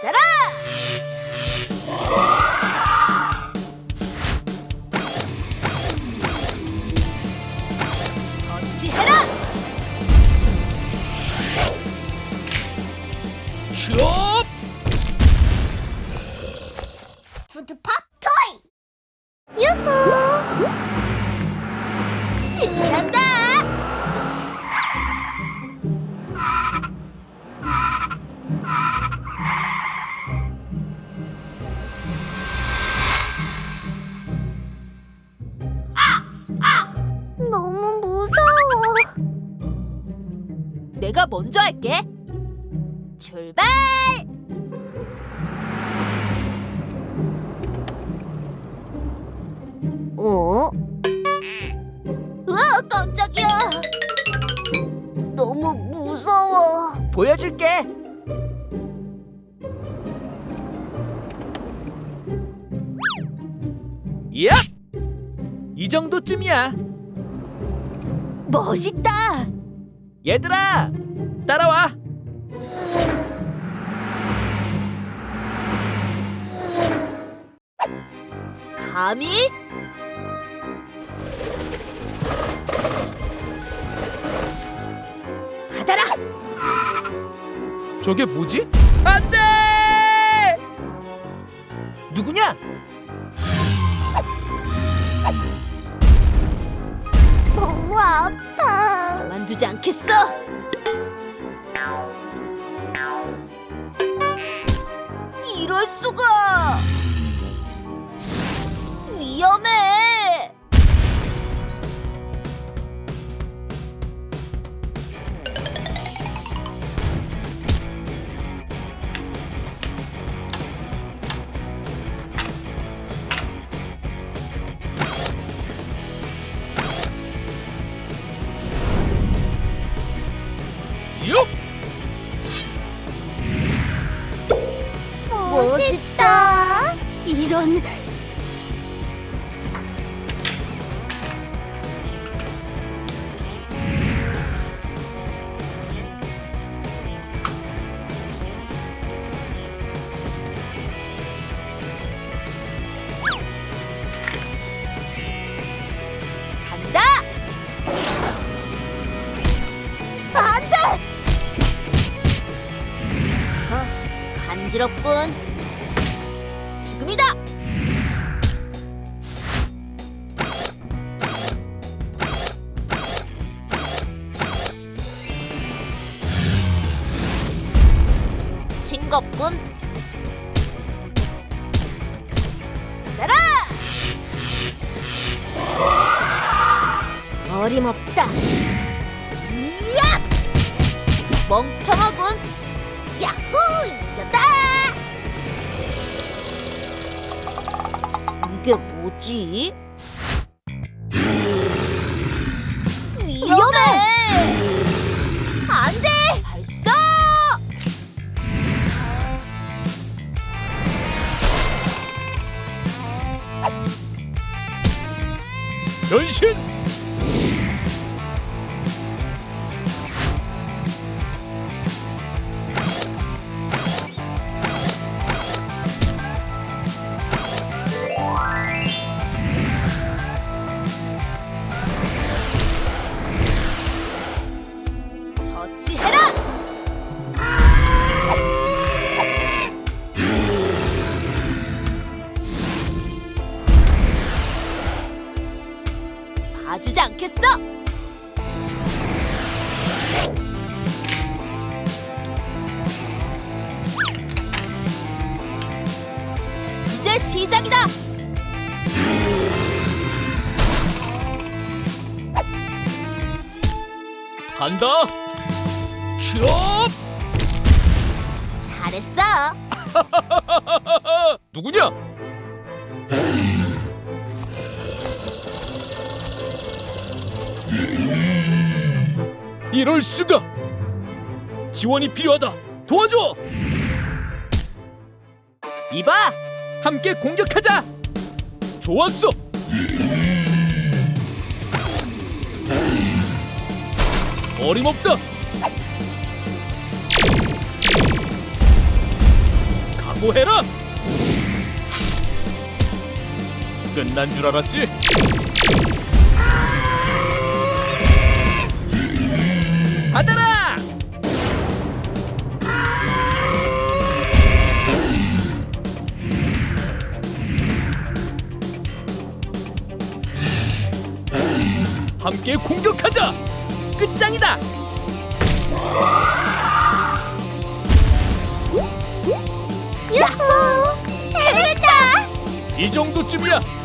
받아라! 처치해라! 숍! 푸드팝 토이! 유후! 신난다! 내가 먼저 할게. 출발! 어? 으아, 깜짝이야. 너무 무서워. 보여줄게. 야! 이 정도쯤이야. 멋있다. 얘들아, 따라와. 감히? 받아라. 저게 뭐지? 안 돼! 누구냐? 너무 아파. 만두지 않겠어. 이럴 수가. 이런 간다. 안 돼. 어, 간지럽군. 지금이다. 싱겁군. 따라. 어림없다. 이야! 멍청하군. 야호! 이겼다! 이게 뭐지? 변신! 시작이다! 간다! 숍! 잘했어! 누구냐? 이럴 수가! 지원이 필요하다. 도와줘! 이봐. 함께 공격하자. 좋았어. 어림없다. 각오해라. 끝난 줄 알았지? 함께 공격하자! 끝장이다! 야호! 해냈다! 이 정도쯤이야.